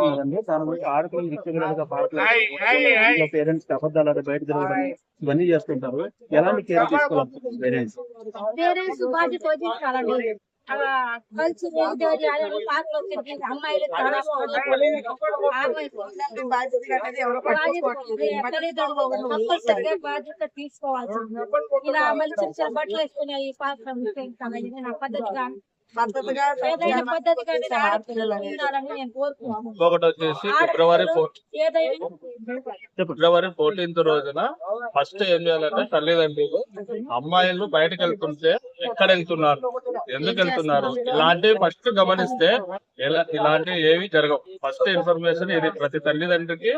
చేస్తున్నారండి దాని గురించి ఆడపిల్లలు విచ్చగలగా పాటలు పేరెంట్స్ అబద్ధాలు ఆడి బయట తిరగడం ఇవన్నీ చేస్తుంటారు ఎలాంటి కేర్ తీసుకోవాలి పేరెంట్స్ పేరెంట్స్ బాధ్యత వహించాలండి అలా కలిసి వెళ్తే అది పాటలు వచ్చేసి అమ్మాయిలు చాలా కంపల్సరిగా బాధ్యత తీసుకోవాల్సింది ఇలా మళ్ళీ చిన్న చిన్న బట్టలు వేసుకుని ఈ పాత్ర నా పద్ధతిగా ఇంకొకటి వచ్చేసి ఫిబ్రవరి ఫిబ్రవరి ఫోర్టీన్త్ రోజున ఫస్ట్ ఏం చేయాలంటే తల్లిదండ్రులు అమ్మాయిలు బయటకు వెళ్తుంటే ఎక్కడ వెళ్తున్నారు? ఎందుకు వెళ్తున్నారు ఇలాంటివి ఫస్ట్ గమనిస్తే ఇలాంటివి ఏవి జరగవు. ఫస్ట్ ఇన్ఫర్మేషన్ ఇది ప్రతి తల్లిదండ్రికి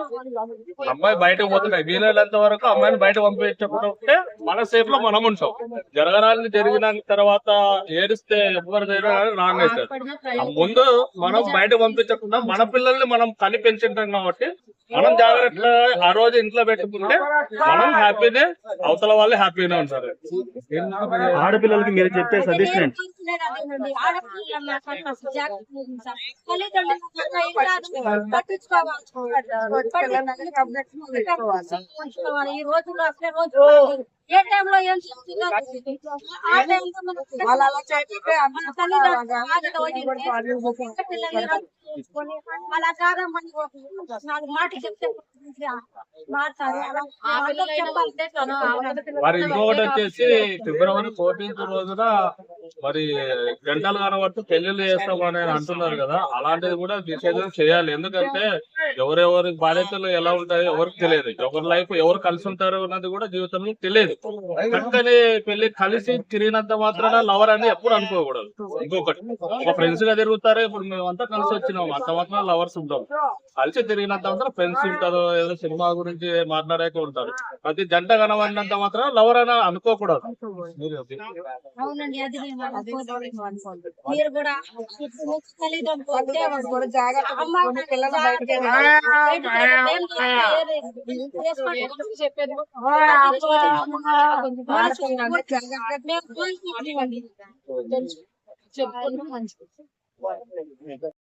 అమ్మాయి బయటకు పోతున్నాయి వీలైనంత వరకు అమ్మాయిని బయట పంపించకపోతే మన సేఫ్లో మనం ఉంటాం. జరగరాని జరిగిన తర్వాత ఏడిస్తే ఎవరిదైనా రాంగ్ అవుతుంది ముందు మనం బయట పంపించకుండా మన పిల్లల్ని మనం కని పెంచుంటాం కాబట్టి మనం జాగ్రత్తగా ఆ రోజు ఇంట్లో పెట్టుకుంటే మనం హ్యాపీనే అవతల వాళ్ళు హ్యాపీనే ఉంటారు ఆడపిల్లలకి మీరు చెప్పే సజెషన్ ఏంటి ఈ రోజుల్లో అసలే రోజు ఏ టైంలో ఏం చేస్తుందో मला दादा म्हणजे माझी माटी మరి ఇంకొకటి వచ్చేసి ఫిబ్రవరి ఫోర్టీన్త్ రోజున మరి గంటలు కనబడుతూ పెళ్ళిళ్ళు చేస్తామని అంటున్నారు కదా అలాంటిది కూడా నిషేధం చేయాలి. ఎందుకంటే ఎవరెవరి బాధ్యతలు ఎలా ఉంటాయో ఎవరికి తెలియదు. ఎవరి లైఫ్ ఎవరు కలిసి ఉంటారు అన్నది కూడా జీవితంలో తెలియదు. చక్కని పెళ్ళి కలిసి తిరిగినంత మాత్రాన లవర్ అని ఎప్పుడు అనుకోకూడదు. ఇంకొకటి ఒక ఫ్రెండ్స్గా తిరుగుతారు ఇప్పుడు మేమంతా కలిసి వచ్చినాం. అంత మాత్రం లవర్స్ ఉంటాం కలిసి తిరిగినంత మాత్రం ఫ్రెండ్స్ ఉంటారు ఏదో సినిమా గురించి మాట్లాడాక ఉంటారు. ప్రతి జంట కనబడినంత మాత్రం లవర్ అని అనుకోకూడదు. మీరు అది చెప్పేది. చెప్పుకుంటే మంచిది